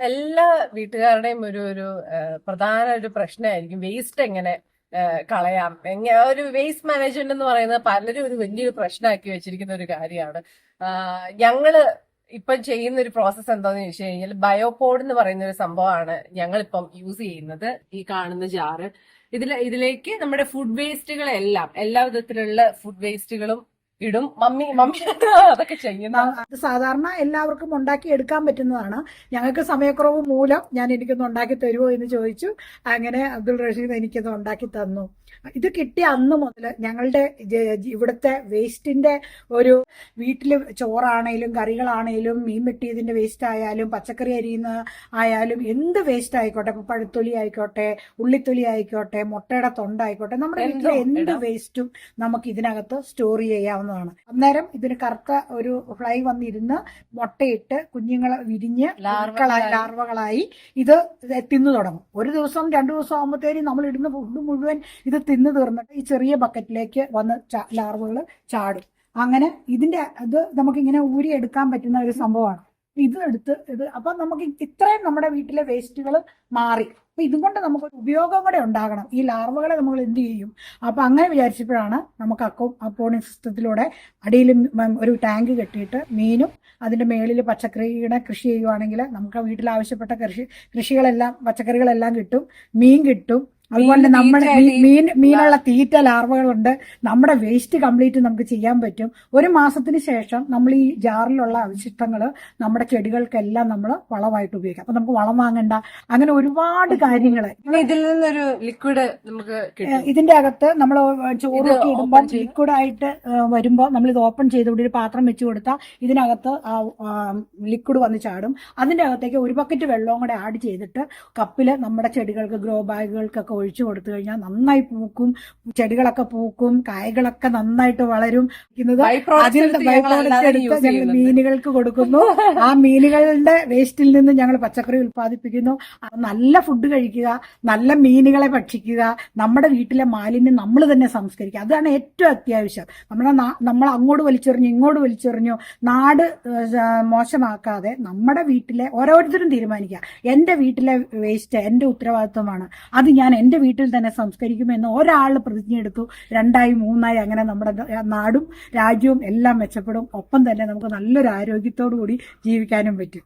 എല്ലാ വീട്ടുകാരുടെയും ഒരു ഒരു പ്രധാന ഒരു പ്രശ്നമായിരിക്കും. വേസ്റ്റ് എങ്ങനെ കളയാം? എങ്ങനെ ഒരു വേസ്റ്റ് മാനേജ്മെന്റ് എന്ന് പറയുന്നത് പലരും ഒരു വലിയൊരു പ്രശ്നമാക്കി വെച്ചിരിക്കുന്ന ഒരു കാര്യമാണ്. ഞങ്ങൾ ഇപ്പം ചെയ്യുന്ന ഒരു പ്രോസസ് എന്താന്ന് ചോദിച്ചു കഴിഞ്ഞാൽ ബയോപോഡ് എന്ന് പറയുന്ന ഒരു സംഭവമാണ് ഞങ്ങളിപ്പം യൂസ് ചെയ്യുന്നത് ഈ കാണുന്ന ജാറ് ഇതിൽ ഇതിലേക്ക് നമ്മുടെ ഫുഡ് വേസ്റ്റുകളെല്ലാം എല്ലാ വിധത്തിലുള്ള ഫുഡ് വേസ്റ്റുകളും ഇടും. മമ്മി മമ്മി അതൊക്കെ ചെയ്യുന്ന സാധാരണ എല്ലാവർക്കും ഉണ്ടാക്കി എടുക്കാൻ പറ്റുന്നതാണ്. ഞങ്ങൾക്ക് സമയക്കുറവ് മൂലം ഞാൻ എനിക്കൊന്ന് ഉണ്ടാക്കി തരുമോ എന്ന് ചോദിച്ചു. അങ്ങനെ അബ്ദുൾ റഷീദ് എനിക്കത് ഉണ്ടാക്കി തന്നു. ഇത് കിട്ടിയ അന്ന് മുതൽ ഞങ്ങളുടെ ഇവിടുത്തെ വേസ്റ്റിന്റെ ഒരു വീട്ടിൽ ചോറാണേലും കറികളാണേലും മീൻ വെട്ടിയതിന്റെ വേസ്റ്റ് ആയാലും പച്ചക്കറി അരിയുന്ന ആയാലും എന്ത് വേസ്റ്റ് ആയിക്കോട്ടെ ഇപ്പൊ പഴുത്തൊലി ആയിക്കോട്ടെ ഉള്ളിത്തൊലി ആയിക്കോട്ടെ മുട്ടയുടെ തൊണ്ടായിക്കോട്ടെ നമ്മുടെ വീട്ടിലെ എന്ത് വേസ്റ്റും നമുക്ക് ഇതിനകത്ത് സ്റ്റോർ ചെയ്യാവുന്നതാണ് അന്നേരം ഇതിന് കറുത്ത ഒരു ഫ്ലൈ വന്നിരുന്ന് മുട്ടയിട്ട് കുഞ്ഞുങ്ങളെ വിരിഞ്ഞ് ലാർവകളായി. ലാർവകളായി ഇത് തിന്നു തുടങ്ങും. ഒരു ദിവസം രണ്ടു ദിവസം ആകുമ്പോഴത്തേനും നമ്മൾ ഇടുന്ന ഫുഡ് മുഴുവൻ ഇത് തിന്നു തീർന്നിട്ട് ഈ ചെറിയ ബക്കറ്റിലേക്ക് വന്ന് ലാർവകൾ ചാടും. അങ്ങനെ ഇതിന്റെ അത് നമുക്കിങ്ങനെ ഊരി എടുക്കാൻ പറ്റുന്ന ഒരു സംഭവമാണ്. ഇത് എടുത്ത് ഇത് അപ്പൊ നമുക്ക് ഇത്രയും നമ്മുടെ വീട്ടിലെ വേസ്റ്റുകൾ മാറി. അപ്പൊ ഇതുകൊണ്ട് നമുക്ക് ഉപയോഗം കൂടെ ഉണ്ടാകണം. ഈ ലാർവകളെ നമ്മൾ എന്ത് ചെയ്യും? അപ്പൊ അങ്ങനെ വിചാരിച്ചപ്പോഴാണ് നമുക്ക് അക്കോ അപ്പോണിംഗ് സിസ്റ്റത്തിലൂടെ അടിയിൽ ഒരു ടാങ്ക് കെട്ടിയിട്ട് മീനും അതിന്റെ മേളിൽ പച്ചക്കറിയുടെ കൃഷി ചെയ്യുവാണെങ്കിൽ നമുക്ക് വീട്ടിൽ ആവശ്യപ്പെട്ട കൃഷി കൃഷികളെല്ലാം പച്ചക്കറികളെല്ലാം കിട്ടും മീൻ കിട്ടും അതുപോലെ നമ്മുടെ മീൻ മീനുള്ള തീറ്റ ലാർവകളുണ്ട്. നമ്മുടെ വേസ്റ്റ് കംപ്ലീറ്റ് നമുക്ക് ചെയ്യാൻ പറ്റും. ഒരു മാസത്തിന് ശേഷം നമ്മൾ ഈ ജാറിലുള്ള അവശിഷ്ടങ്ങൾ നമ്മുടെ ചെടികൾക്കെല്ലാം നമ്മൾ വളമായിട്ട് ഉപയോഗിക്കാം. അപ്പൊ നമുക്ക് വളം വാങ്ങണ്ട. അങ്ങനെ ഒരുപാട് കാര്യങ്ങൾ ഇതിൽ നിന്നൊരു ലിക്വിഡ് നമുക്ക് ഇതിന്റെ അകത്ത് നമ്മൾ ചോറൊക്കെ ഇടുമ്പോൾ open ചെയ്ത് ലിക്വിഡ് ആയിട്ട് വരുമ്പോൾ നമ്മൾ ഇത് ഓപ്പൺ ചെയ്ത് ഇവിടെ ഒരു പാത്രം വെച്ച് കൊടുത്താൽ ഇതിനകത്ത് ആ ലിക്വിഡ് വന്ന് ചാടും. അതിന്റെ അകത്തേക്ക് ഒരു ബക്കറ്റ് വെള്ളവും കൂടെ ആഡ് ചെയ്തിട്ട് കപ്പിൽ നമ്മുടെ ചെടികൾക്ക് ഗ്രോ ബാഗുകൾക്കൊക്കെ ഒഴിച്ചു കൊടുത്തു കഴിഞ്ഞാൽ നന്നായി പൂക്കും ചെടികളൊക്കെ പൂക്കും കായകളൊക്കെ നന്നായിട്ട് വളരും. അതിൽ എടുത്ത് ഞങ്ങൾ മീനുകൾക്ക് കൊടുക്കുന്നു. ആ മീനുകളുടെ വേസ്റ്റിൽ നിന്ന് ഞങ്ങൾ പച്ചക്കറി ഉൽപ്പാദിപ്പിക്കുന്നു. നല്ല ഫുഡ് കഴിക്കുക നല്ല മീനുകളെ ഭക്ഷിക്കുക നമ്മുടെ വീട്ടിലെ മാലിന്യം നമ്മൾ തന്നെ സംസ്കരിക്കുക. അതാണ് ഏറ്റവും അത്യാവശ്യം. നമ്മുടെ നമ്മൾ അങ്ങോട്ട് വലിച്ചെറിഞ്ഞു ഇങ്ങോട്ട് വലിച്ചെറിഞ്ഞു നാട് മോശമാക്കാതെ നമ്മുടെ വീട്ടിലെ ഓരോരുത്തരും തീരുമാനിക്കുക. എന്റെ വീട്ടിലെ വേസ്റ്റ് എന്റെ ഉത്തരവാദിത്വമാണ്. അത് ഞാൻ എന്റെ വീട്ടിൽ തന്നെ സംസ്കരിക്കുമെന്ന് ഒരാൾ പ്രതിജ്ഞയെടുത്തു രണ്ടായി മൂന്നായി അങ്ങനെ നമ്മുടെ നാടും രാജ്യവും എല്ലാം മെച്ചപ്പെടും. ഒപ്പം തന്നെ നമുക്ക് നല്ലൊരു ആരോഗ്യത്തോടു കൂടി ജീവിക്കാനും പറ്റും.